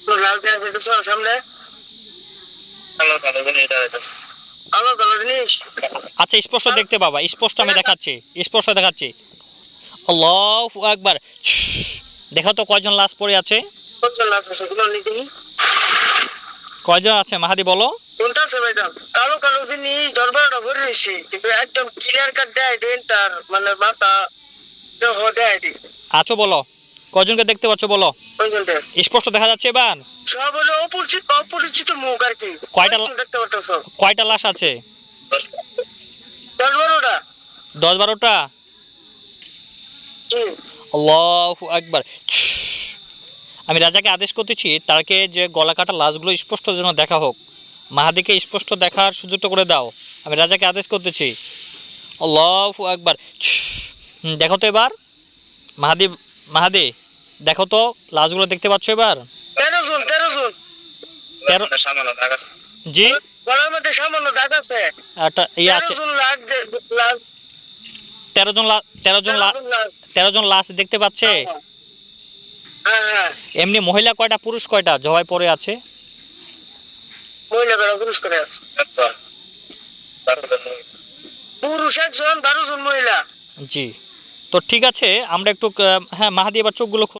লাল chair পেতেছ সামনে? কালো কালো জিনিস দাঁড়াইতেছে আলো কালো জিনিস। আচ্ছা স্পষ্ট দেখতে পাবা স্পষ্ট আমি দেখাচ্ছি স্পষ্ট দেখাচ্ছি। আল্লাহ একবার দেখো তো কয়জন লাশ পড়ে আছে। কয়জন আছে মাহাদি বলো। কোনটা কালো কালো জিনিস দরবারটা ভরে রয়েছে কিন্তু একদম ক্লিয়ার কাট দেয় দেন তার মানে মাথা দেহ দেয় দিছে। আছো বলো। কয়জনকে দেখতে পাচ্ছ বলো? স্পষ্ট দেখা যাচ্ছে এবার? সব হলো অপরিচিত অপরিচিত মুখ আর কি। কয়টা দেখতে পারতেছ কয়টা লাশ আছে? দশ বারোটা। দশ বারোটা? আল্লাহ একবার আমি রাজাকে আদেশ করতেছি তাকে যে গলা কাটা লাশগুলো স্পষ্ট যেন দেখা হোক। মাহাদিকে স্পষ্ট দেখার সুযোগটা করে দাও। আমি রাজাকে আদেশ করতেছি। আল্লাহ একবার দেখো তো এবার। মাহাদি মাহাদি দেখো তো লাশগুলো দেখতে পাচ্ছ এবার? তেরো জন তেরো জন। তেরো- জি? গলার মধ্যে সামান্য দাগ আছে। একটা ইয়ে আছে। জন লাগ লাগ তেরো জন তেরো জন তেরো জন লাগ তেরো জন লাশ দেখতে পাচ্ছে? হ্যাঁ হ্যাঁ। এমনি মহিলা কয়টা পুরুষ কয়টা জবাই পড়ে আছে? মহিলা বেড়া পুরুষ করে আছে। একদম তারপরে নয়। পুরুষ একজন বারো জন মহিলা। জি। তো ঠিক আছে আমরা একটু হ্যাঁ মাহাদি এবার চোখগুলো